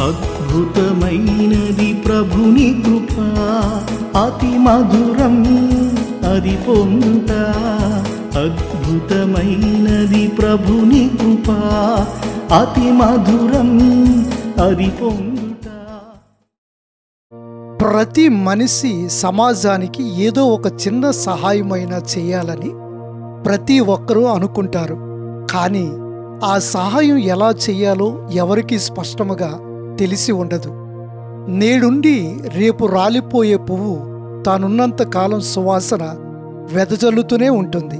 అద్భుతమైనది ప్రభుని కృప. అతి మధురం అది పొందుట. అద్భుతమైనది ప్రభుని కృప. అతి మధురం అది పొందుట. ప్రతి మనిషి సమాజానికి ఏదో ఒక చిన్న సహాయమైనా చేయాలని ప్రతి ఒక్కరూ అనుకుంటారు. కానీ ఆ సహాయం ఎలా చేయాలో ఎవరికీ స్పష్టముగా తెలిసి ఉండదు. నేడుండి రేపు రాలిపోయే పువ్వు తానున్నంత కాలం సువాసన వెదజల్లుతూనే ఉంటుంది.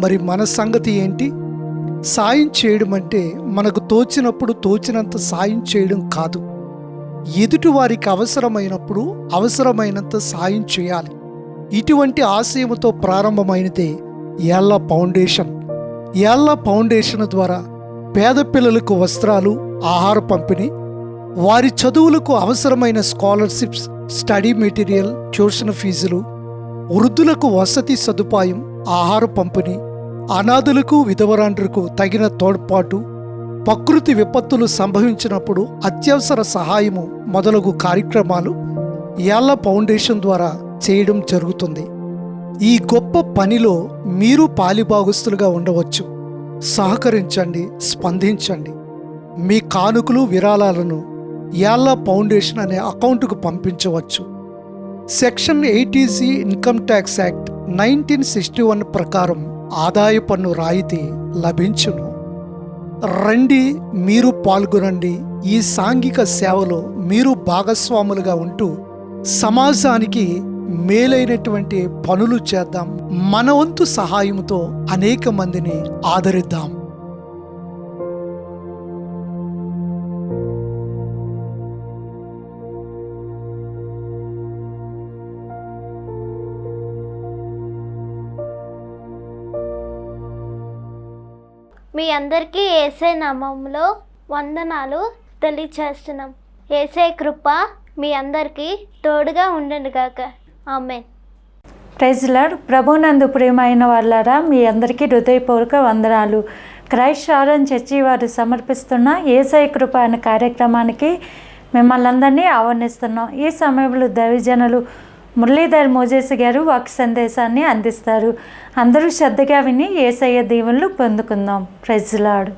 మరి మన సంగతి ఏంటి? సాయం చేయడం అంటే మనకు తోచినప్పుడు తోచినంత సాయం చేయడం కాదు. ఎదుటి వారికి అవసరమైనప్పుడు అవసరమైనంత సాయం చేయాలి. ఇటువంటి ఆశయముతో ప్రారంభమైనదే యాళ్ళ ఫౌండేషన్. యాళ్ళ ఫౌండేషన్ ద్వారా పేద పిల్లలకు వస్త్రాలు ఆహార పంపిణీ వారి చదువులకు అవసరమైన స్కాలర్షిప్స్ స్టడీ మెటీరియల్ ట్యూషన్ ఫీజులు వృద్ధులకు వసతి సదుపాయం ఆహార పంపిణీ అనాథులకు విధవరాండ్రుకు తగిన తోడ్పాటు ప్రకృతి విపత్తులు సంభవించినప్పుడు అత్యవసర సహాయము మొదలగు కార్యక్రమాలు యాళ్ళ ఫౌండేషన్ ద్వారా చేయడం జరుగుతుంది. ఈ గొప్ప పనిలో మీరు పాలిభాగస్తులుగా ఉండవచ్చు. సహకరించండి స్పందించండి. మీ కానుకలు విరాళాలను యాలా ఫౌండేషన్ అనే అకౌంట్కు పంపించవచ్చు. Section eighty C income tax act nineteen sixty one ప్రకారం ఆదాయ పన్ను రాయితీ లభించును. రండి మీరు పాల్గొనండి. ఈ సాంఘిక సేవలో మీరు భాగస్వాములుగా ఉంటూ సమాజానికి మేలైనటువంటి పనులు చేద్దాం. మన వంతు సహాయంతో అనేక మందిని ఆదరిద్దాం. మీ అందరికీ ఏసై నామంలో వందనాలు తెలియచేస్తున్నాం. ఏసై కృప మీ అందరికీ తోడుగా ఉండండి గాక. ఆమె ప్రైజ్ ప్రభునందు ప్రియమైన వాళ్ళారా మీ అందరికీ హృదయపూర్వక వందనాలు. క్రైస్ట్ ఆరన్ చర్చి వారు సమర్పిస్తున్న ఏసై కృప అనే కార్యక్రమానికి మిమ్మల్ని అందరినీ ఆహ్వానిస్తున్నాం. ఈ సమయంలో దైవజనులు మురళీధర్ మోజేస్ గారు వాక్ సందేశాన్ని అందిస్తారు. అందరూ శ్రద్ధగా విని ఏసయ్య దీవెనలు పొందుకుందాం. Praise Lord.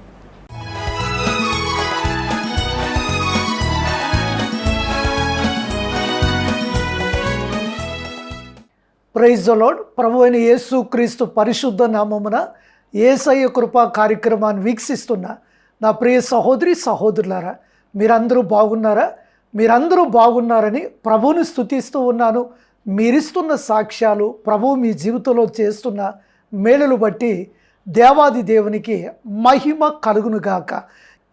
Praise Lord. ప్రభు అయిన యేసు క్రీస్తు పరిశుద్ధ నామమున ఏసయ్య కృపా కార్యక్రమాన్ని వీక్షిస్తున్న నా ప్రియ సహోదరి సహోదరులారా మీరందరూ బాగున్నారా? మీరందరూ బాగున్నారని ప్రభువుని స్తుతిస్తూ ఉన్నాను. మీరిస్తున్న సాక్ష్యాలు ప్రభువు మీ జీవితంలో చేస్తున్న మేలులు బట్టి దేవాది దేవునికి మహిమ కలుగునుగాక.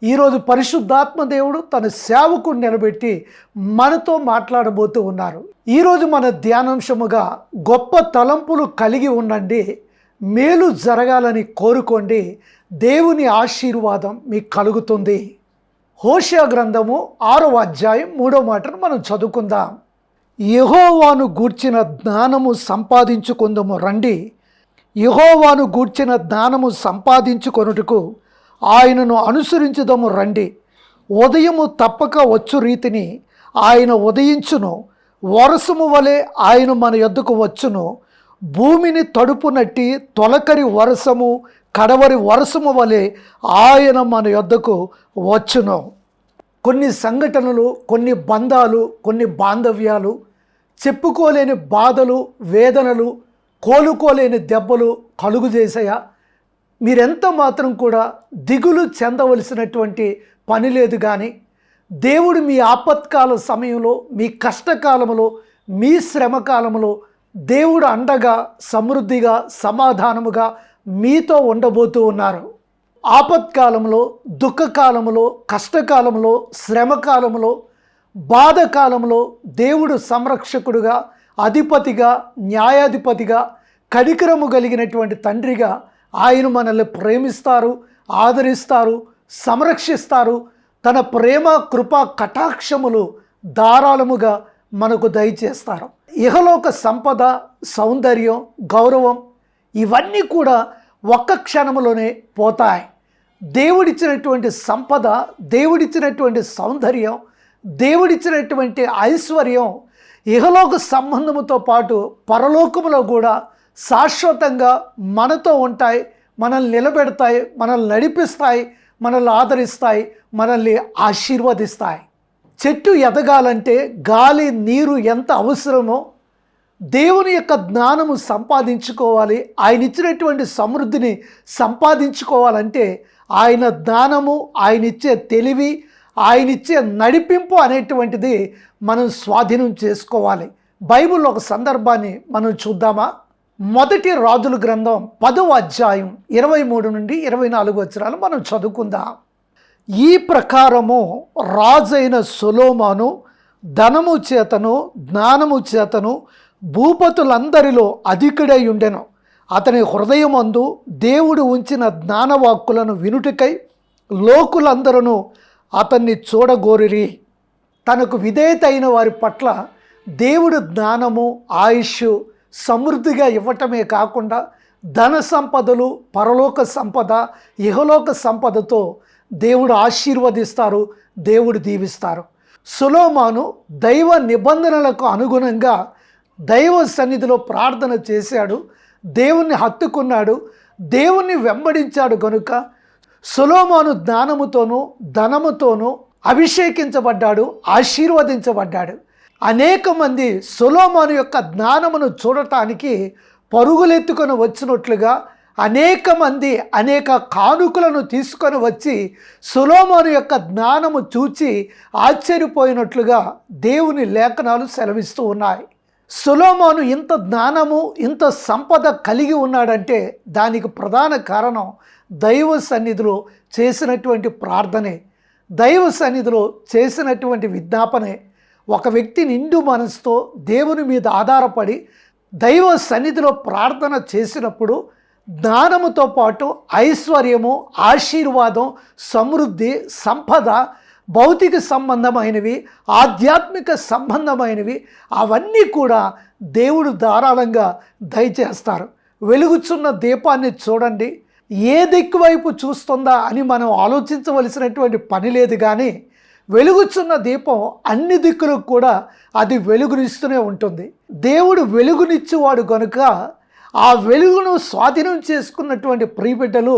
ఈరోజు పరిశుద్ధాత్మ దేవుడు తన సేవకు నిలబెట్టి మనతో మాట్లాడబోతూ ఉన్నారు. ఈరోజు మన ధ్యానాంశముగా గొప్ప తలంపులు కలిగి ఉండండి. మేలు జరగాలని కోరుకోండి. దేవుని ఆశీర్వాదం మీకు కలుగుతుంది. హోషియా గ్రంథము ఆరో అధ్యాయం మూడో మాటను మనం చదువుకుందాం. యహోవాను గూర్చిన జ్ఞానము సంపాదించుకుందము. రండి. యహోవాను గూర్చిన జ్ఞానము సంపాదించుకొనుటకు ఆయనను అనుసరించుదము. రండి. ఉదయము తప్పక వచ్చు రీతిని ఆయన ఉదయించును. వరసము వలె ఆయన మన యొద్దకు వచ్చును. భూమిని తడుపునట్టి తొలకరి వరసము కడవరి వరసము వలె ఆయన మన యొద్దకు వచ్చును. కొన్ని సంఘటనలు కొన్ని బంధాలు కొన్ని బాంధవ్యాలు చెప్పుకోలేని బాధలు వేదనలు కోలుకోలేని దెబ్బలు కలుగు చేసాయా మీరెంత మాత్రం కూడా దిగులు చెందవలసినటువంటి పని లేదు కానీ దేవుడు మీ ఆపత్కాల సమయంలో మీ కష్టకాలంలో మీ శ్రమకాలంలో దేవుడు అండగా సమృద్ధిగా సమాధానముగా మీతో ఉండబోతూ ఉన్నారు. ఆపత్కాలంలో దుఃఖకాలంలో కష్టకాలంలో శ్రమకాలంలో బాధకాలంలో దేవుడు సంరక్షకుడుగా అధిపతిగా న్యాయాధిపతిగా కడికరము కలిగినటువంటి తండ్రిగా ఆయన మనల్ని ప్రేమిస్తారు ఆదరిస్తారు సంరక్షిస్తారు. తన ప్రేమ కృప కటాక్షములు ధారాళముగా మనకు దయచేస్తారు. ఇహలోక సంపద సౌందర్యం గౌరవం ఇవన్నీ కూడా ఒక్క క్షణంలోనే పోతాయి. దేవుడిచ్చినటువంటి సంపద దేవుడిచ్చినటువంటి సౌందర్యం దేవుడిచ్చినటువంటి ఐశ్వర్యం ఇహలోక సంబంధముతో పాటు పరలోకములో కూడా శాశ్వతంగా మనతో ఉంటాయి మనల్ని నిలబెడతాయి మనల్ని నడిపిస్తాయి మనల్ని ఆదరిస్తాయి మనల్ని ఆశీర్వదిస్తాయి. చెట్టు ఎదగాలంటే గాలి నీరు ఎంత అవసరమో దేవుని యొక్క జ్ఞానము సంపాదించుకోవాలి. ఆయన ఇచ్చినటువంటి సమృద్ధిని సంపాదించుకోవాలంటే ఆయన జ్ఞానము ఆయన ఇచ్చే తెలివి ఆయన ఇచ్చే నడిపింపు అనేటువంటిది మనం స్వాధీనం చేసుకోవాలి. బైబిల్లో ఒక సందర్భాన్ని మనం చూద్దామా? మొదటి రాజుల గ్రంథం పదవ అధ్యాయం ఇరవై మూడు నుండి ఇరవై నాలుగు వచ్చినాలు మనం చదువుకుందాం. ఈ ప్రకారము రాజైన సొలోమాను ధనము చేతను జ్ఞానము చేతను భూపతులందరిలో అధికుడై ఉండెను. అతని హృదయమందు దేవుడు ఉంచిన జ్ఞానవాక్కులను వినుటికై లోకులందరూ అతన్ని చూడగోరిరి. తనకు విధేయత అయిన వారి పట్ల దేవుడు జ్ఞానము ఆయుష్ సమృద్ధిగా ఇవ్వటమే కాకుండా ధన సంపదలు పరలోక సంపద ఇహలోక సంపదతో దేవుడు ఆశీర్వదిస్తారు దేవుడు దీవిస్తారు. సులోమాను దైవ నిబంధనలకు అనుగుణంగా దైవ సన్నిధిలో ప్రార్థన చేశాడు. దేవుణ్ణి హత్తుకున్నాడు దేవుణ్ణి వెంబడించాడు కనుక సులోమాను జ్ఞానముతోనూ ధనముతోనూ అభిషేకించబడ్డాడు ఆశీర్వదించబడ్డాడు. అనేక మంది సులోమాను యొక్క జ్ఞానమును చూడటానికి పరుగులెత్తుకొని వచ్చినట్లుగా అనేక మంది అనేక కానుకలను తీసుకొని వచ్చి సులోమోను యొక్క జ్ఞానము చూచి ఆశ్చర్యపోయినట్లుగా దేవుని లేఖనాలు సెలవిస్తూ ఉన్నాయి. సులోమాను ఇంత జ్ఞానము ఇంత సంపద కలిగి ఉన్నాడంటే దానికి ప్రధాన కారణం దైవ సన్నిధిలో చేసినటువంటి ప్రార్థనే. దైవ సన్నిధిలో చేసినటువంటి విజ్ఞాపనే. ఒక వ్యక్తి నిండు మనసుతో దేవుని మీద ఆధారపడి దైవ సన్నిధిలో ప్రార్థన చేసినప్పుడు జ్ఞానముతో పాటు ఐశ్వర్యము ఆశీర్వాదం సమృద్ధి సంపద భౌతిక సంబంధమైనవి ఆధ్యాత్మిక సంబంధమైనవి అవన్నీ కూడా దేవుడు ధారాళంగా దయచేస్తారు. వెలుగుచున్న దీపాన్ని చూడండి. ఏ దిక్కు వైపు చూస్తుందా అని మనం ఆలోచించవలసినటువంటి పని లేదు కానీ వెలుగుచున్న దీపం అన్ని దిక్కులకు కూడా అది వెలుగునిస్తూనే ఉంటుంది. దేవుడు వెలుగునిచ్చేవాడు కనుక ఆ వెలుగును స్వాధీనం చేసుకున్నటువంటి ప్రియబిడ్డలు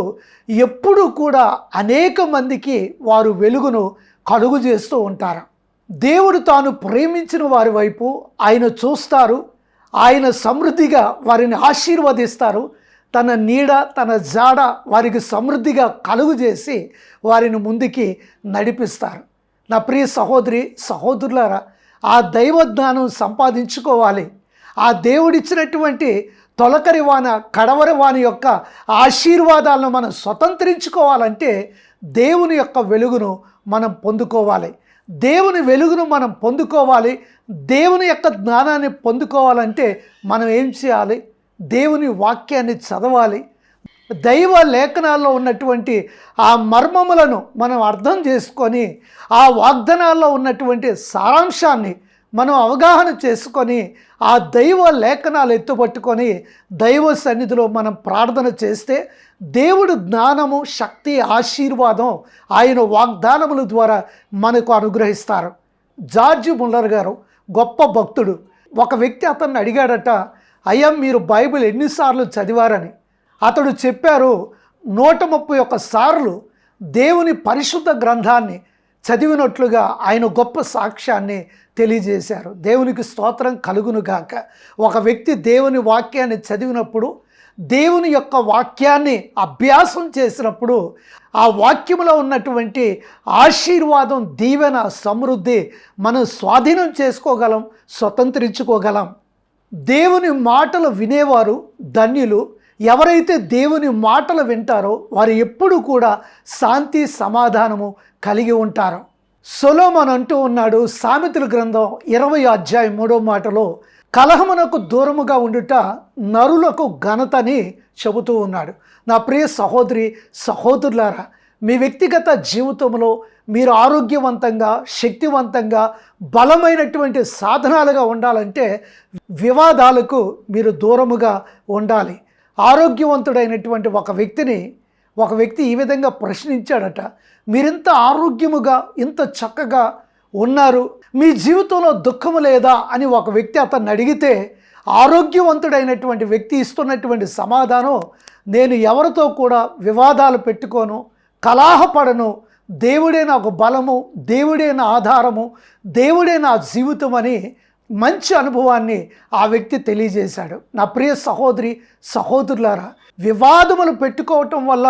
ఎప్పుడూ కూడా అనేక మందికి వారు వెలుగును కలుగు చేస్తూ ఉంటారు. దేవుడు తాను ప్రేమించిన వారి వైపు ఆయన చూస్తారు. ఆయన సమృద్ధిగా వారిని ఆశీర్వదిస్తారు. తన నీడ తన జాడ వారికి సమృద్ధిగా కలుగు చేసి వారిని ముందుకి నడిపిస్తారు. నా ప్రియ సహోదరి సహోదరులారా ఆ దైవ జ్ఞానం సంపాదించుకోవాలి. ఆ దేవుడిచ్చినటువంటి తొలకరి వాన కడవరి వాని యొక్క ఆశీర్వాదాలను మనం స్వతంత్రించుకోవాలంటే దేవుని యొక్క వెలుగును మనం పొందుకోవాలి. దేవుని వెలుగును మనం పొందుకోవాలి. దేవుని యొక్క జ్ఞానాన్ని పొందుకోవాలంటే మనం ఏం చేయాలి? దేవుని వాక్యాన్ని చదవాలి. దైవ లేఖనాల్లో ఉన్నటువంటి ఆ మర్మములను మనం అర్థం చేసుకొని ఆ వాగ్దానాల్లో ఉన్నటువంటి సారాంశాన్ని మనం అవగాహన చేసుకొని ఆ దైవ లేఖనాలు ఎత్తుపట్టుకొని దైవ సన్నిధిలో మనం ప్రార్థన చేస్తే దేవుడు జ్ఞానము శక్తి ఆశీర్వాదం ఆయన వాగ్దానముల ద్వారా మనకు అనుగ్రహిస్తారు. జార్జి ముల్లర్ గారు గొప్ప భక్తుడు. ఒక వ్యక్తి అతన్ని అడిగాడట అయ్యా మీరు బైబిల్ ఎన్నిసార్లు చదివారని? అతడు చెప్పారు నూట ముప్పై ఒక్క సార్లు దేవుని పరిశుద్ధ గ్రంథాన్ని చదివినట్లుగా ఆయన గొప్ప సాక్ష్యాన్ని తెలియజేశారు. దేవునికి స్తోత్రం కలుగునుగాక ఒక వ్యక్తి దేవుని వాక్యాన్ని చదివినప్పుడు దేవుని యొక్క వాక్యాన్ని అభ్యాసం చేసినప్పుడు ఆ వాక్యంలో ఉన్నటువంటి ఆశీర్వాదం దీవెన సమృద్ధి మనం స్వాధీనం చేసుకోగలం స్వతంత్రించుకోగలం. దేవుని మాటలు వినేవారు ధన్యులు. ఎవరైతే దేవుని మాటలు వింటారో వారు ఎప్పుడు కూడా శాంతి సమాధానము కలిగి ఉంటారు. సొలోమన్ అంటూ ఉన్నాడు సామెతల గ్రంథం ఇరవై అధ్యాయం మూడో మాటలో కలహమునకు దూరముగా ఉండుట నరులకు ఘనతని చెబుతూ ఉన్నాడు. నా ప్రియ సహోదరి సహోదరులారా మీ వ్యక్తిగత జీవితంలో మీరు ఆరోగ్యవంతంగా శక్తివంతంగా బలమైనటువంటి సాధనాలుగా ఉండాలంటే వివాదాలకు మీరు దూరముగా ఉండాలి. ఆరోగ్యవంతుడైనటువంటి ఒక వ్యక్తిని ఒక వ్యక్తి ఈ విధంగా ప్రశ్నించాడట మీరింత ఆరోగ్యముగా ఇంత చక్కగా ఉన్నారు మీ జీవితంలో దుఃఖము లేదా? అని ఒక వ్యక్తి అతన్ని అడిగితే ఆరోగ్యవంతుడైనటువంటి వ్యక్తి ఇస్తున్నటువంటి సమాధానం నేను ఎవరితో కూడా వివాదాలు పెట్టుకోను కలాహపడను దేవుడే నాకు బలము దేవుడే నా ఆధారము దేవుడే నా జీవితం అని మంచి అనుభవాన్ని ఆ వ్యక్తి తెలియజేశాడు. నా ప్రియ సహోదరి సహోదరులారా వివాదములు పెట్టుకోవటం వల్ల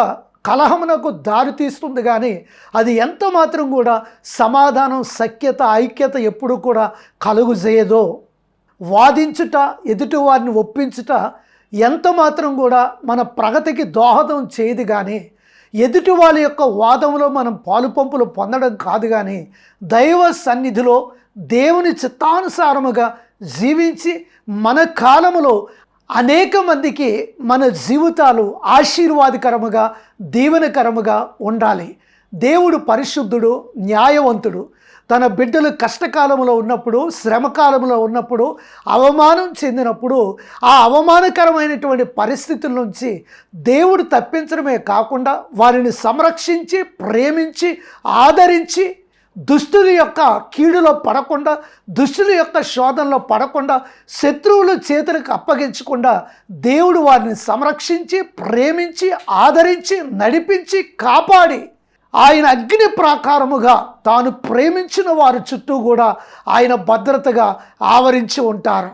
కలహమునకు దారి తీస్తుంది కానీ అది ఎంత మాత్రం కూడా సమాధానం సఖ్యత ఐక్యత ఎప్పుడు కూడా కలుగు చేయదో వాదించుట ఎదుటి వారిని ఒప్పించుట ఎంత మాత్రం కూడా మన ప్రగతికి దోహదం చేయదు కానీ ఎదుటి వాళ్ళ యొక్క వాదంలో మనం పాలుపంపులు పొందడం కాదు కానీ దైవ సన్నిధిలో దేవుని చిత్తానుసారముగా జీవించి మన కాలములో అనేక మందికి మన జీవితాలు ఆశీర్వాదకరముగా దీవెనకరముగా ఉండాలి. దేవుడు పరిశుద్ధుడు న్యాయవంతుడు. తన బిడ్డలు కష్టకాలంలో ఉన్నప్పుడు శ్రమకాలంలో ఉన్నప్పుడు అవమానం చెందినప్పుడు ఆ అవమానకరమైనటువంటి పరిస్థితుల నుంచి దేవుడు తప్పించడమే కాకుండా వారిని సంరక్షించి ప్రేమించి ఆదరించి దుష్టుల యొక్క కీడులో పడకుండా దుష్టుల యొక్క శోధనలో పడకుండా శత్రువుల చేతులకు అప్పగించకుండా దేవుడు వారిని సంరక్షించి ప్రేమించి ఆదరించి నడిపించి కాపాడి ఆయన అగ్ని ప్రాకారముగా తాను ప్రేమించిన వారి చుట్టూ కూడా ఆయన భద్రతగా ఆవరించి ఉంటారు.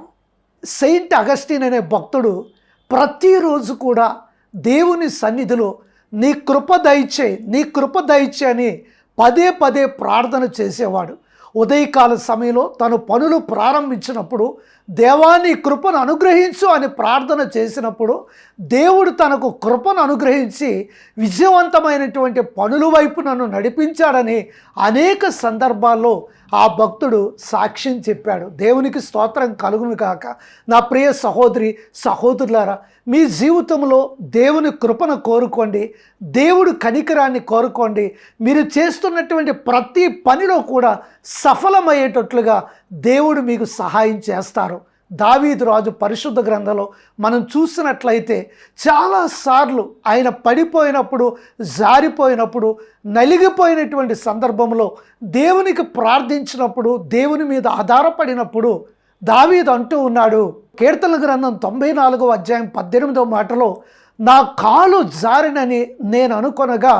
సెయింట్ అగస్టిన్ అనే భక్తుడు ప్రతిరోజు కూడా దేవుని సన్నిధిలో నీ కృప దయచే నీ కృప దయచే అని పదే పదే ప్రార్థన చేసేవాడు. ఉదయకాల సమయంలో తను పనులు ప్రారంభించినప్పుడు దేవాన్ని కృపను అనుగ్రహించు అని ప్రార్థన చేసినప్పుడు దేవుడు తనకు కృపను అనుగ్రహించి విజయవంతమైనటువంటి పనుల వైపు నన్ను నడిపించాడని అనేక సందర్భాల్లో ఆ భక్తుడు సాక్ష్యం చెప్పాడు. దేవునికి స్తోత్రం కలుగును కాక నా ప్రియ సహోదరి సహోదరులారా మీ జీవితంలో దేవుని కృపను కోరుకోండి. దేవుడు కనికరాన్ని కోరుకోండి. మీరు చేస్తున్నటువంటి ప్రతి పనిలో కూడా సఫలమయ్యేటట్లుగా దేవుడు మీకు సహాయం చేస్తారు. దావీదు రాజు పరిశుద్ధ గ్రంథంలో మనం చూసినట్లయితే చాలాసార్లు ఆయన పడిపోయినప్పుడు జారిపోయినప్పుడు నలిగిపోయినటువంటి సందర్భంలో దేవునికి ప్రార్థించినప్పుడు దేవుని మీద ఆధారపడినప్పుడు దావీదు అంటూ ఉన్నాడు. కీర్తన గ్రంథం తొంభై నాలుగో అధ్యాయం పద్దెనిమిదవ మాటలో నా కాలు జారినని నేను అనుకొనగా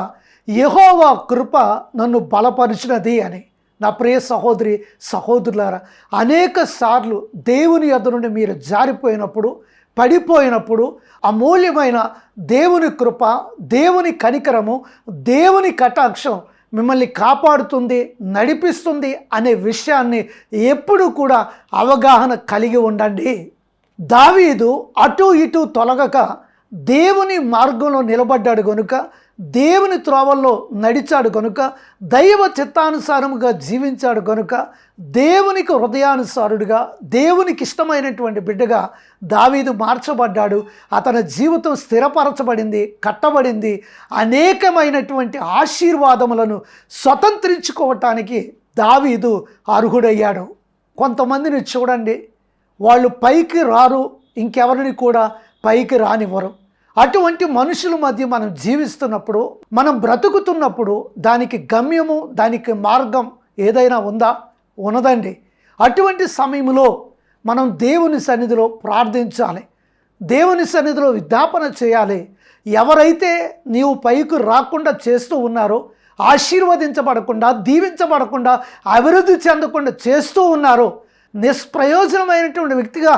యహోవా కృప నన్ను బలపరిచినది అని. నా ప్రియ సహోదరి సహోదరులారా అనేక సార్లు దేవుని యొద్ద నుండి మీరు జారిపోయినప్పుడు పడిపోయినప్పుడు అమూల్యమైన దేవుని కృప దేవుని కనికరము దేవుని కటాక్షం మిమ్మల్ని కాపాడుతుంది నడిపిస్తుంది అనే విషయాన్ని ఎప్పుడు కూడా అవగాహన కలిగి ఉండండి. దావీదు అటు ఇటు తొలగక దేవుని మార్గంలో నిలబడ్డాడు కనుక దేవుని త్రోవల్లో నడిచాడు గనుక దైవ చిత్తానుసారముగా జీవించాడు గనుక దేవునికి హృదయానుసారుడిగా దేవునికి ఇష్టమైనటువంటి బిడ్డగా దావీదు మార్చబడ్డాడు. అతని జీవితం స్థిరపరచబడింది కట్టబడింది. అనేకమైనటువంటి ఆశీర్వాదములను స్వతంత్రించుకోవటానికి దావీదు అర్హుడయ్యాడు. కొంతమందిని చూడండి వాళ్ళు పైకి రారు ఇంకెవరిని కూడా పైకి రానివ్వరు. అటువంటి మనుషుల మధ్య మనం జీవిస్తున్నప్పుడు మనం బ్రతుకుతున్నప్పుడు దానికి గమ్యము దానికి మార్గం ఏదైనా ఉందా? ఉన్నదండి. అటువంటి సమయంలో మనం దేవుని సన్నిధిలో ప్రార్థించాలి. దేవుని సన్నిధిలో విజ్ఞాపన చేయాలి. ఎవరైతే నీవు పైకి రాకుండా చేస్తూ ఉన్నారో ఆశీర్వదించబడకుండా దీవించబడకుండా అభివృద్ధి చెందకుండా చేస్తూ ఉన్నారో నిష్ప్రయోజనమైనటువంటి వ్యక్తిగా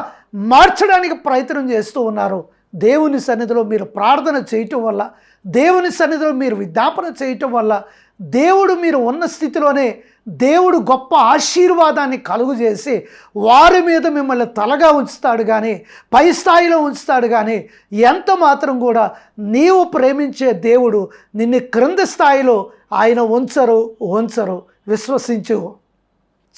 మార్చడానికి ప్రయత్నం చేస్తూ ఉన్నారు దేవుని సన్నిధిలో మీరు ప్రార్థన చేయటం వల్ల దేవుని సన్నిధిలో మీరు విజ్ఞాపన చేయటం వల్ల దేవుడు మీరు ఉన్న స్థితిలోనే దేవుడు గొప్ప ఆశీర్వాదాన్ని కలుగు చేసి వారి మీద మిమ్మల్ని తలగా ఉంచుతాడు కానీ పై స్థాయిలో ఉంచుతాడు కానీ ఎంత మాత్రం కూడా నీవు ప్రేమించే దేవుడు నిన్ను క్రింద స్థాయిలో ఆయన ఉంచరు ఉంచరు. విశ్వసించు.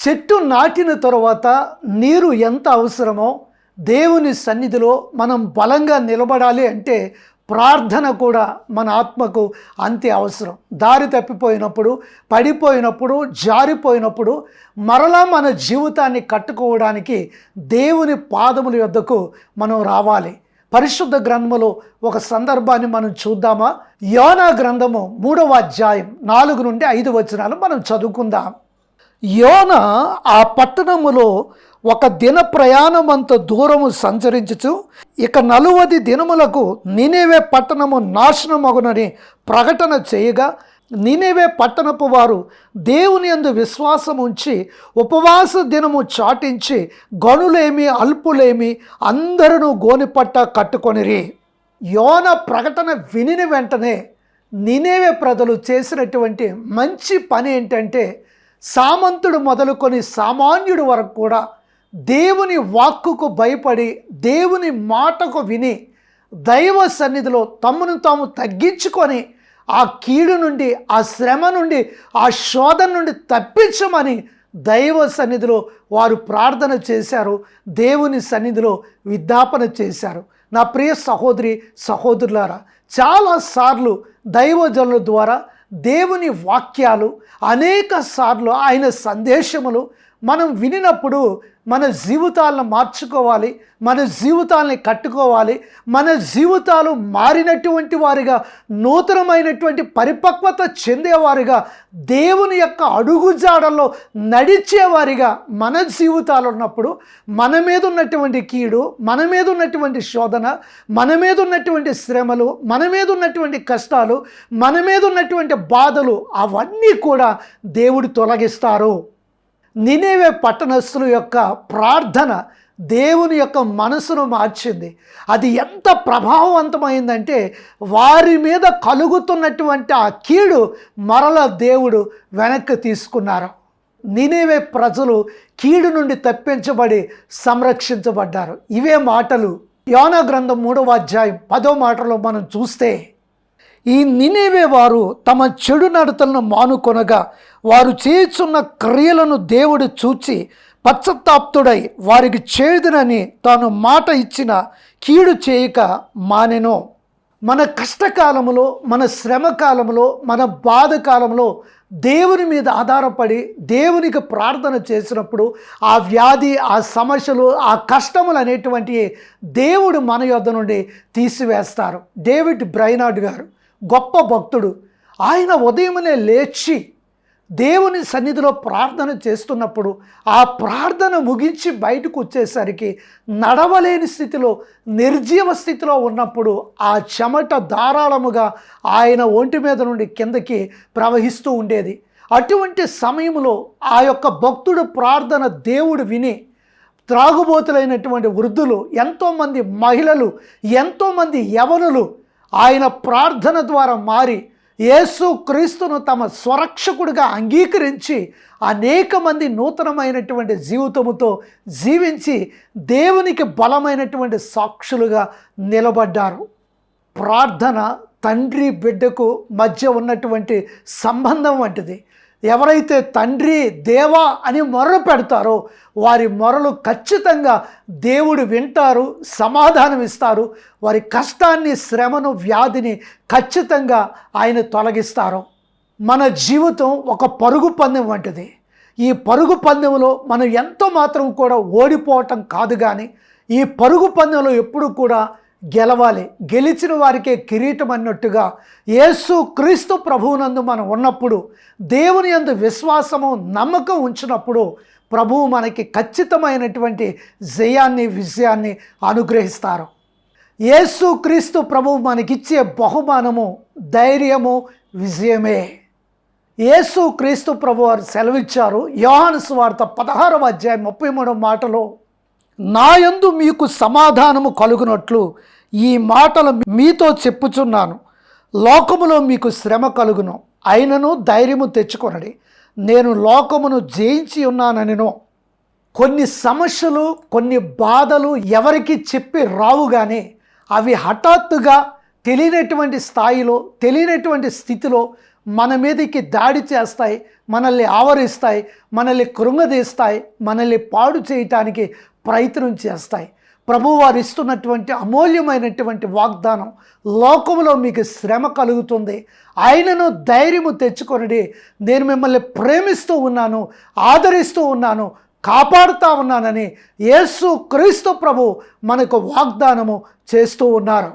చెట్టు నాటిన తరువాత నీరు ఎంత అవసరమో దేవుని సన్నిధిలో మనం బలంగా నిలబడాలి అంటే ప్రార్థన కూడా మన ఆత్మకు అంతే అవసరం. దారి తప్పిపోయినప్పుడు పడిపోయినప్పుడు జారిపోయినప్పుడు మరలా మన జీవితాన్ని కట్టుకోవడానికి దేవుని పాదముల యొద్దకు మనం రావాలి. పరిశుద్ధ గ్రంథములో ఒక సందర్భాన్ని మనం చూద్దామా? యోనా గ్రంథము మూడవ అధ్యాయం నాలుగు నుండి ఐదు వచనాలు మనం చదువుకుందాం. యోన ఆ పట్టణములో ఒక దిన ప్రయాణమంత దూరము సంచరించుచు ఇక నలువది దినములకు నినేవే పట్టణము నాశనమగునని ప్రకటన చేయగా నినేవే పట్టణపు వారు దేవుని యందు విశ్వాసం ఉంచి ఉపవాస దినము చాటించి గనులేమి అల్పులేమి అందరూ గోనిపట్ట కట్టుకొనిరి. యోన ప్రకటన వినిన వెంటనే నినేవే ప్రజలు చేసినటువంటి మంచి పని ఏంటంటే సామంతుడు మొదలుకొని సామాన్యుడు వరకు కూడా దేవుని వాక్కుకు భయపడి దేవుని మాటకు విని దైవ సన్నిధిలో తమను తాము తగ్గించుకొని ఆ కీడు నుండి ఆ శ్రమ నుండి ఆ శోధన నుండి తప్పించమని దైవ సన్నిధిలో వారు ప్రార్థన చేశారు. దేవుని సన్నిధిలో విజ్ఞాపన చేశారు. నా ప్రియ సహోదరి సహోదరులారా చాలాసార్లు దైవజనుల ద్వారా దేవుని వాక్యాలు అనేక సార్లు ఆయన సందేశములు మనం వినినప్పుడు మన జీవితాలను మార్చుకోవాలి మన జీవితాలని కట్టుకోవాలి మన జీవితాలు మారినటువంటి వారిగా నూతనమైనటువంటి పరిపక్వత చెందేవారిగా దేవుని యొక్క అడుగుజాడల్లో నడిచేవారిగా మన జీవితాలు ఉన్నప్పుడు మన మీద ఉన్నటువంటి కీడు మన మీద ఉన్నటువంటి శోధన మన మీద ఉన్నటువంటి శ్రమలు మన మీద ఉన్నటువంటి కష్టాలు మన మీద ఉన్నటువంటి బాధలు అవన్నీ కూడా దేవుడు తొలగిస్తారు. నినేవే పట్టణస్తుల యొక్క ప్రార్థన దేవుని యొక్క మనసును మార్చింది. అది ఎంత ప్రభావవంతమైందంటే వారి మీద కలుగుతున్నటువంటి ఆ కీడు మరల దేవుడు వెనక్కి తీసుకున్నారు. నినేవే ప్రజలు కీడు నుండి తప్పించబడి సంరక్షించబడ్డారు. ఇవే మాటలు. యోన గ్రంథం మూడవ అధ్యాయం పదో మాటలో మనం చూస్తే ఈ నినేవే వారు తమ చెడు నడతలను మానుకొనగా వారు చేయుచున్న క్రియలను దేవుడు చూచి పశ్చత్తాప్తుడై వారికి చేదునని తాను మాట ఇచ్చిన కీడు చేయక మానెను. మన కష్టకాలములో మన శ్రమ కాలంలో మన బాధ కాలంలో దేవుని మీద ఆధారపడి దేవునికి ప్రార్థన చేసినప్పుడు ఆ వ్యాధి ఆ సమస్యలు ఆ కష్టములు అనేటువంటివి దేవుడు మన యొద్ద నుండి తీసివేస్తారు. డేవిడ్ బ్రైనాడ్ గారు గొప్ప భక్తుడు. ఆయన ఉదయమునే లేచి దేవుని సన్నిధిలో ప్రార్థన చేస్తున్నప్పుడు ఆ ప్రార్థన ముగించి బయటకు వచ్చేసరికి నడవలేని స్థితిలో నిర్జీవ స్థితిలో ఉన్నప్పుడు ఆ చెమట ధారాళముగా ఆయన ఒంటి మీద నుండి కిందకి ప్రవహిస్తూ ఉండేది. అటువంటి సమయంలో ఆ యొక్క భక్తుడు ప్రార్థన దేవుడు విని త్రాగుబోతులైనటువంటి వృద్ధులు ఎంతోమంది మహిళలు ఎంతోమంది యవనులు ఆయన ప్రార్థన ద్వారా మారి యేసు క్రీస్తును తమ స్వరక్షకుడిగా అంగీకరించి అనేక మంది నూతనమైనటువంటి జీవితముతో జీవించి దేవునికి బలమైనటువంటి సాక్షులుగా నిలబడ్డారు. ప్రార్థన తండ్రి బిడ్డకు మధ్య ఉన్నటువంటి సంబంధం వంటిది. ఎవరైతే తండ్రి దేవా అని మొరలు పెడతారో వారి మొరలు ఖచ్చితంగా దేవుడు వింటారు సమాధానం ఇస్తారు. వారి కష్టాన్ని శ్రమను వ్యాధిని ఖచ్చితంగా ఆయన తొలగిస్తారు. మన జీవితం ఒక పరుగు పందెం వంటిది. ఈ పరుగు పందెంలో మనం ఎంతో మాత్రం కూడా ఓడిపోవటం కాదు కానీ ఈ పరుగు పందెంలో ఎప్పుడు కూడా గెలవాలి. గెలిచిన వారికే కిరీటం అన్నట్టుగా యేసు క్రీస్తు ప్రభువునందు మనం ఉన్నప్పుడు దేవుని యందు విశ్వాసము నమ్మకం ఉంచినప్పుడు ప్రభువు మనకి ఖచ్చితమైనటువంటి జయాన్ని విజయాన్ని అనుగ్రహిస్తారు. యేసు క్రీస్తు ప్రభువు మనకిచ్చే బహుమానము ధైర్యము విజయమే. యేసు క్రీస్తు ప్రభు వారు సెలవిచ్చారు యోహాను సువార్త పదహారవ అధ్యాయం ముప్పై మూడవ మాటలో నాయందు మీకు సమాధానము కలుగునట్లు ఈ మాటలు మీతో చెప్పుచున్నాను. లోకములో మీకు శ్రమ కలుగును. అయినను ధైర్యము తెచ్చుకొనడి. నేను లోకమును జయించి ఉన్నాననినో. కొన్ని సమస్యలు కొన్ని బాధలు ఎవరికి చెప్పి రావు కానీ అవి హఠాత్తుగా తెలియనటువంటి స్థాయిలో తెలియనటువంటి స్థితిలో మన మీదకి దాడి చేస్తాయి మనల్ని ఆవరిస్తాయి మనల్ని కృంగదీస్తాయి మనల్ని పాడు చేయటానికి ప్రయత్నం చేస్తాయి. ప్రభు వారు ఇస్తున్నటువంటి అమూల్యమైనటువంటి వాగ్దానం లోకములో మీకు శ్రమ కలుగుతుంది. ఆయనను ధైర్యము తెచ్చుకొనడి నేను మిమ్మల్ని ప్రేమిస్తూ ఉన్నాను ఆదరిస్తూ ఉన్నాను కాపాడుతూ ఉన్నానని యేసు క్రీస్తు ప్రభు మనకు వాగ్దానము చేస్తూ ఉన్నారు.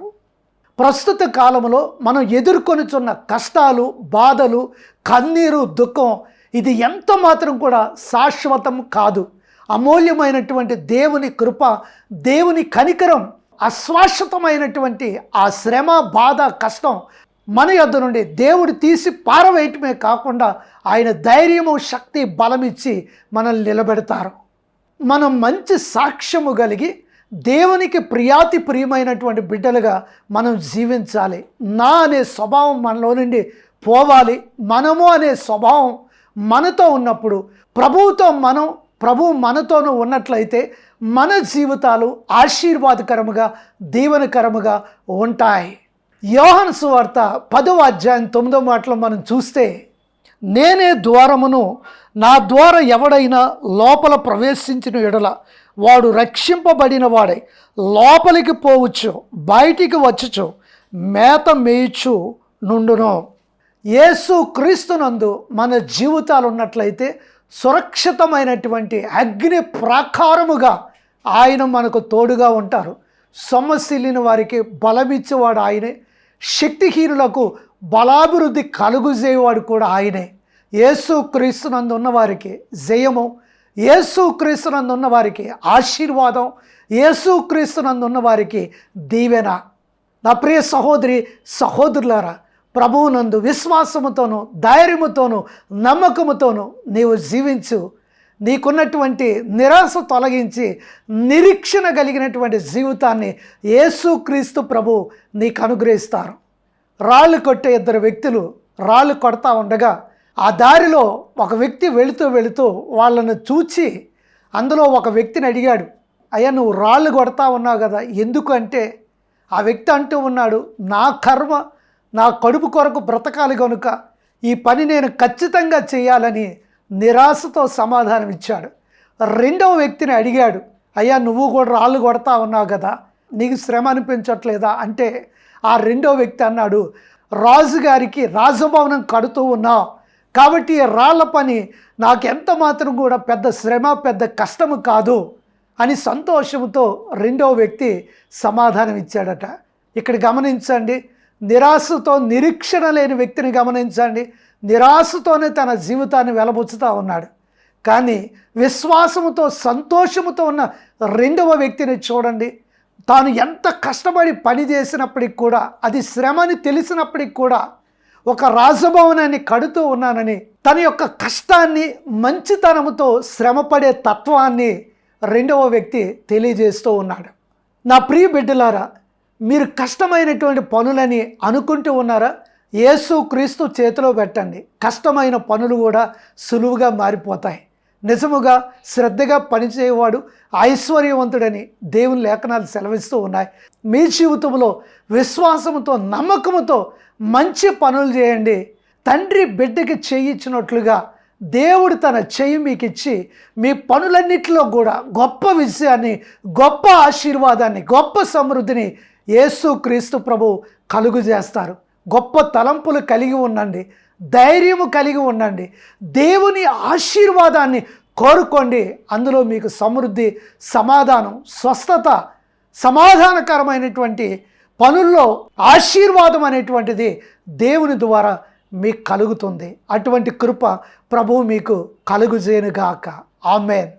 ప్రస్తుత కాలంలో మనం ఎదుర్కొనిచున్న కష్టాలు బాధలు కన్నీరు దుఃఖం ఇది ఎంత మాత్రం కూడా శాశ్వతం కాదు. అమూల్యమైనటువంటి దేవుని కృప దేవుని కనికరం అశ్వాశ్వతమైనటువంటి ఆ శ్రమ బాధ కష్టం మన యొద్ద నుండి దేవుడు తీసి పారవేయటమే కాకుండా ఆయన ధైర్యము శక్తి బలమిచ్చి మనల్ని నిలబెడతారు. మనం మంచి సాక్ష్యము కలిగి దేవునికి ప్రియాతి ప్రియమైనటువంటి బిడ్డలుగా మనం జీవించాలి. నా అనే స్వభావం మనలో నుండి పోవాలి. మనము అనే స్వభావం మనతో ఉన్నప్పుడు ప్రభువుతో మనం ప్రభు మనతోనూ ఉన్నట్లయితే మన జీవితాలు ఆశీర్వాదకరముగా దీవనకరముగా ఉంటాయి. యోహన్ సువార్త పదవ అధ్యాయం తొమ్మిదో మాటలో మనం చూస్తే నేనే ద్వారమును నా ద్వారా ఎవడైనా లోపల ప్రవేశించిన ఎడల వాడు రక్షింపబడిన వాడై. లోపలికి పోవచ్చు బయటికి వచ్చుచు మేత మేయచ్చు నుండును. యేసు క్రీస్తునందు మన జీవితాలు ఉన్నట్లయితే సురక్షితమైనటువంటి అగ్ని ప్రాకారముగా ఆయన మనకు తోడుగా ఉంటారు. సొమ్మసిల్లిన వారికి బలమిచ్చేవాడు ఆయనే. శక్తిహీనులకు బలాభివృద్ధి కలుగుజేయవాడు కూడా ఆయనే. యేసు క్రీస్తునందు ఉన్నవారికి జయము. యేసు క్రీస్తునందు ఉన్నవారికి ఆశీర్వాదం. యేసు క్రీస్తునందు ఉన్నవారికి దీవెన. నా ప్రియ సహోదరి సహోదరులారా ప్రభువునందు విశ్వాసముతోను ధైర్యముతోను నమ్మకముతోను నీవు జీవించు. నీకున్నటువంటి నిరాశ తొలగించి నిరీక్షణ కలిగినటువంటి జీవితాన్ని యేసుక్రీస్తు ప్రభు నీకు అనుగ్రహిస్తారు. రాళ్ళు కొట్టే ఇద్దరు వ్యక్తులు రాళ్ళు కొడతా ఉండగా ఆ దారిలో ఒక వ్యక్తి వెళుతూ వెళుతూ వాళ్ళను చూచి అందులో ఒక వ్యక్తిని అడిగాడు అయ్యా నువ్వు రాళ్ళు కొడతా ఉన్నావు కదా ఎందుకంటే ఆ వ్యక్తి అంటూ ఉన్నాడు నా కర్మ నా కడుపు కొరకు బ్రతకాలి కనుక ఈ పని నేను ఖచ్చితంగా చేయాలని నిరాశతో సమాధానం ఇచ్చాడు. రెండవ వ్యక్తిని అడిగాడు అయ్యా నువ్వు కూడా రాళ్ళు కొడతా ఉన్నావు కదా నీకు శ్రమ అనిపించట్లేదా? అంటే ఆ రెండో వ్యక్తి అన్నాడు రాజుగారికి రాజభవనం కడుతూ ఉన్నావు. కాబట్టి రాళ్ళ రాళ్ళ పని నాకు ఎంత మాత్రం కూడా పెద్ద శ్రమ పెద్ద కష్టము కాదు అని సంతోషంతో రెండవ వ్యక్తి సమాధానం ఇచ్చాడట. ఇక్కడ గమనించండి నిరాశతో నిరీక్షణ లేని వ్యక్తిని గమనించండి. నిరాశతోనే తన జీవితాన్ని వెలబుచ్చుతూ ఉన్నాడు. కానీ విశ్వాసముతో సంతోషముతో ఉన్న రెండవ వ్యక్తిని చూడండి. తాను ఎంత కష్టపడి పని చేసినప్పటికి కూడా అది శ్రమని తెలిసినప్పటికి కూడా ఒక రాజభవనాన్ని కడుతూ ఉన్నానని తన యొక్క కష్టాన్ని మంచితనముతో శ్రమపడే తత్వాన్ని రెండవ వ్యక్తి తెలియజేస్తూ ఉన్నాడు. నా ప్రియ బిడ్డలారా మీరు కష్టమైనటువంటి పనులని అనుకుంటూ ఉన్నారా? యేసు క్రీస్తు చేతిలో పెట్టండి. కష్టమైన పనులు కూడా సులువుగా మారిపోతాయి. నిజముగా శ్రద్ధగా పనిచేయవాడు ఐశ్వర్యవంతుడని దేవుని లేఖనాలు సెలవిస్తూ ఉన్నాయి. మీ జీవితంలో విశ్వాసముతో నమ్మకముతో మంచి పనులు చేయండి. తండ్రి బిడ్డకి చేయించినట్లుగా దేవుడు తన చెయ్యి మీకు ఇచ్చి మీ పనులన్నిటిలో కూడా గొప్ప విషయాన్ని గొప్ప ఆశీర్వాదాన్ని గొప్ప సమృద్ధిని యేసు క్రీస్తు ప్రభు కలుగు చేస్తారు. గొప్ప తలంపులు కలిగి ఉండండి. ధైర్యము కలిగి ఉండండి. దేవుని ఆశీర్వాదాన్ని కోరుకోండి. అందులో మీకు సమృద్ధి సమాధానం స్వస్థత సమాధానకరమైనటువంటి పనుల్లో ఆశీర్వాదం అనేటువంటిది దేవుని ద్వారా మీకు కలుగుతుంది. అటువంటి కృప ప్రభువు మీకు కలుగుజేనుగాక ఆమెన్.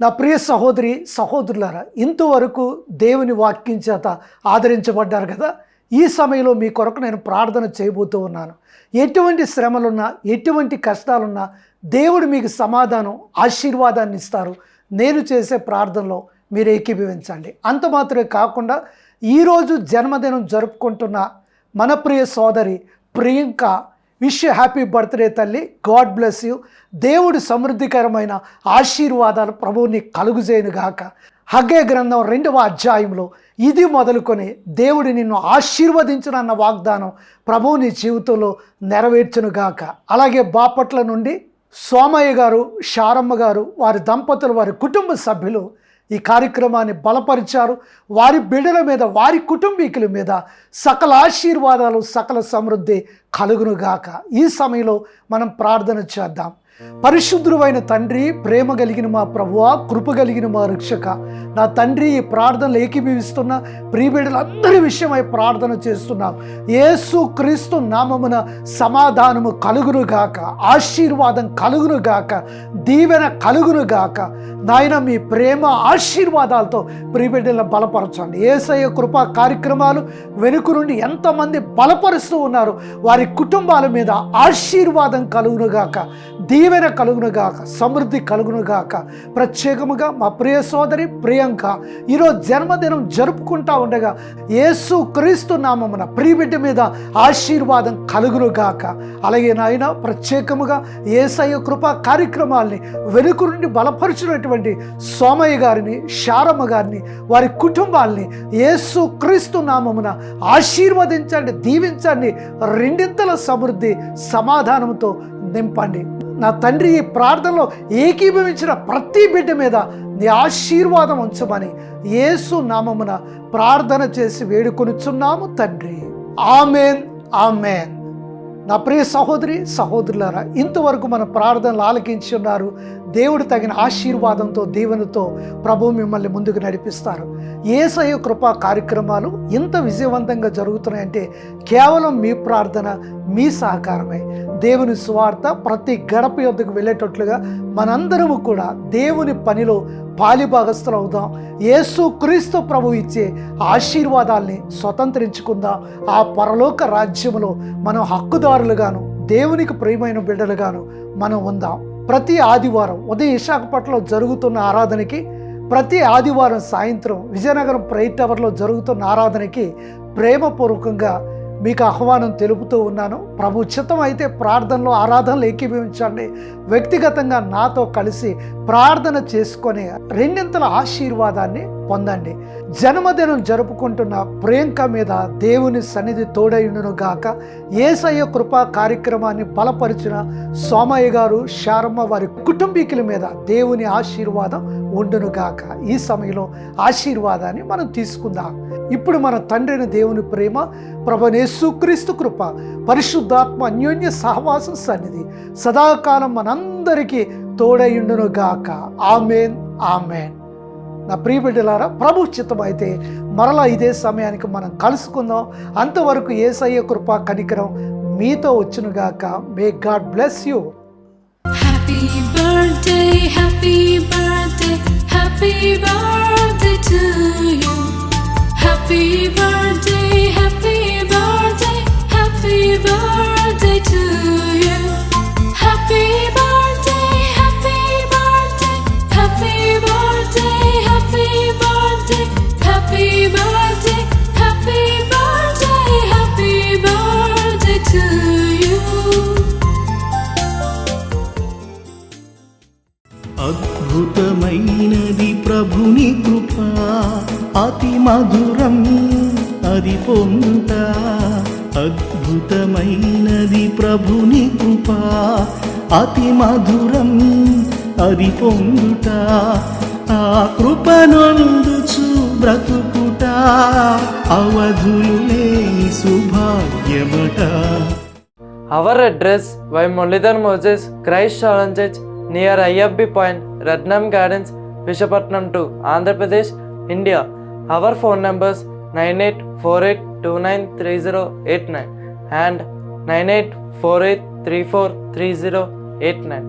నా ప్రియ సహోదరి సహోదరులారా ఇంతవరకు దేవుని వాక్యం చేత ఆదరించబడ్డారు కదా? ఈ సమయంలో మీ కొరకు నేను ప్రార్థన చేయబోతూ ఉన్నాను. ఎటువంటి శ్రమలున్నా ఎటువంటి కష్టాలున్నా దేవుడు మీకు సమాధానం ఆశీర్వాదాన్ని ఇస్తారు. నేను చేసే ప్రార్థనలో మీరు ఏకీభవించండి. అంత మాత్రమే కాకుండా ఈరోజు జన్మదినం జరుపుకుంటున్న మన ప్రియ సోదరి ప్రియాంక విష్ హ్యాపీ బర్త్డే తల్లి. God bless you. దేవుడి సమృద్ధికరమైన ఆశీర్వాదాలు ప్రభువుని కలుగుజేయునుగాక హగ్గే గ్రంథం రెండవ అధ్యాయంలో ఇది మొదలుకొని దేవుడు నిన్ను ఆశీర్వదించునన్న వాగ్దానం ప్రభువు నీ జీవితంలో నెరవేర్చునుగాక అలాగే బాపట్ల నుండి సోమయ్య గారు శారమ్మ గారు వారి దంపతులు వారి కుటుంబ సభ్యులు ఈ కార్యక్రమాన్ని బలపరిచారు. వారి బిడ్డల మీద వారి కుటుంబీకుల మీద సకల ఆశీర్వాదాలు సకల సమృద్ధి కలుగునుగాక. ఈ సమయంలో మనం ప్రార్థన చేద్దాం. పరిశుద్ధుడు తండ్రి ప్రేమ కలిగిన మా ప్రభువ కృప కలిగిన మా రక్షక. నా తండ్రి ఈ ప్రార్థనలు ఏకీభవిస్తున్న ప్రియబిడ్డలందరి విషయమై ప్రార్థన చేస్తున్నాం. యేసు క్రీస్తు నామమున సమాధానము కలుగును గాక ఆశీర్వాదం కలుగును గాక దీవెన కలుగును గాక నాయన మీ ప్రేమ ఆశీర్వాదాలతో ప్రియబిడ్డలను బలపరచండి. ఏసయ్య కృపా కార్యక్రమాలు వెనుక నుండి ఎంతమంది బలపరుస్తూ ఉన్నారు వారి కుటుంబాల మీద ఆశీర్వాదం కలుగును గాక దీవెన కలుగునుగాక సమృద్ధి కలుగును గాక ప్రత్యేకముగా మా ప్రియ సోదరి ప్రియాంక ఈరోజు జన్మదినం జరుపుకుంటా ఉండగా యేసు క్రీస్తు నామమున ప్రియబిడ్డ మీద ఆశీర్వాదం కలుగును గాక అలాగే నాయన ప్రత్యేకముగా ఏసయ్య కృపా కార్యక్రమాల్ని వెనుక నుండి బలపరిచినటువంటి సోమయ్య గారిని శారమ్మ గారిని వారి కుటుంబాల్ని యేసు క్రీస్తు నామమున ఆశీర్వదించండి దీవించండి రెండింతల సమృద్ధి సమాధానంతో నింపండి. నా తండ్రి ఈ ప్రార్థనలో ఏకీభవించిన ప్రతి బిడ్డ మీద నీ ఆశీర్వాదం ఉంచమని యేసు నామమున ప్రార్థన చేసి వేడుకొనుచున్నాము తండ్రి. Amen amen. నా ప్రియ సహోదరి సహోదరులారా ఇంతవరకు మన ప్రార్థనలు ఆలకించి ఉన్నారు. దేవుడు తగిన ఆశీర్వాదంతో దీవెనతో ప్రభు మిమ్మల్ని ముందుకు నడిపిస్తారు. ఏసయ కృపా కార్యక్రమాలు ఇంత విజయవంతంగా జరుగుతున్నాయంటే కేవలం మీ ప్రార్థన మీ సహకారమే. దేవుని స్వార్థ ప్రతి గడప యొద్దకు వెళ్ళేటట్లుగా మనందరము కూడా దేవుని పనిలో పాలిభాగస్తులు అవుదాం. యేసు క్రీస్తు ప్రభు ఇచ్చే ఆశీర్వాదాల్ని స్వతంత్రించుకుందాం. ఆ పరలోక రాజ్యములో మనం హక్కుదారులుగాను దేవునికి ప్రియమైన బిడ్డలుగాను మనం ఉందాం. ప్రతి ఆదివారం ఉదయం విశాఖపట్నంలో జరుగుతున్న ఆరాధనకి ప్రతి ఆదివారం సాయంత్రం విజయనగరం ప్రైట్ టవర్లో జరుగుతున్న ఆరాధనకి ప్రేమపూర్వకంగా మీకు ఆహ్వానం తెలుపుతూ ఉన్నాను. ప్రభు చిత్తం అయితే ప్రార్థనలో ఆరాధనలు ఏకీభవించండి. వ్యక్తిగతంగా నాతో కలిసి ప్రార్థన చేసుకొని రెండింతల ఆశీర్వాదాన్ని పొందండి. జన్మదినం జరుపుకుంటున్న ప్రియాంక మీద దేవుని సన్నిధి తోడైండును గాక. ఏసయ్య కృపా కార్యక్రమాన్ని బలపరిచిన సోమయ్య గారు శారమ్మ వారి కుటుంబీకుల మీద దేవుని ఆశీర్వాదం ఉండును గాక. ఈ సమయంలో ఆశీర్వాదాన్ని మనం తీసుకుందాం. ఇప్పుడు మన తండ్రిని దేవుని ప్రేమ ప్రభనేసుక్రీస్తు కృప పరిశుద్ధాత్మ అన్యోన్య సహవాసం సన్నిధి. సదాకాలం మనందరికీ తోడయుండును గాక ఆమెన్ ఆమెన్. నా ప్రియబిడ్డలారా ప్రభు చిత్తం అయితే మరలా ఇదే సమయానికి మనం కలుసుకుందాం. అంతవరకు ఏసయ్య కృపా కనికరం మీతో వచ్చునుగాక. May God bless you happy birthday happy happy birthday to you happy birthday happy birthday happy birthday to you అద్భుతమైనది ప్రభుని కృప అతి మధురం అది పొంత అద్భుతమైనది ప్రభుని కృప అతి మధురం అది పొందుట ఆ కృప నందుచు బ్రతుకుట అవధులు సుభాగ్యమట. Our address Y Muralidhar Moses Christ Challenges near IFB Point Ratnam Gardens Visakhapatnam two Andhra Pradesh India our phone numbers nine eight four eight two nine three zero eight nine and nine eight four eight three four three zero eight nine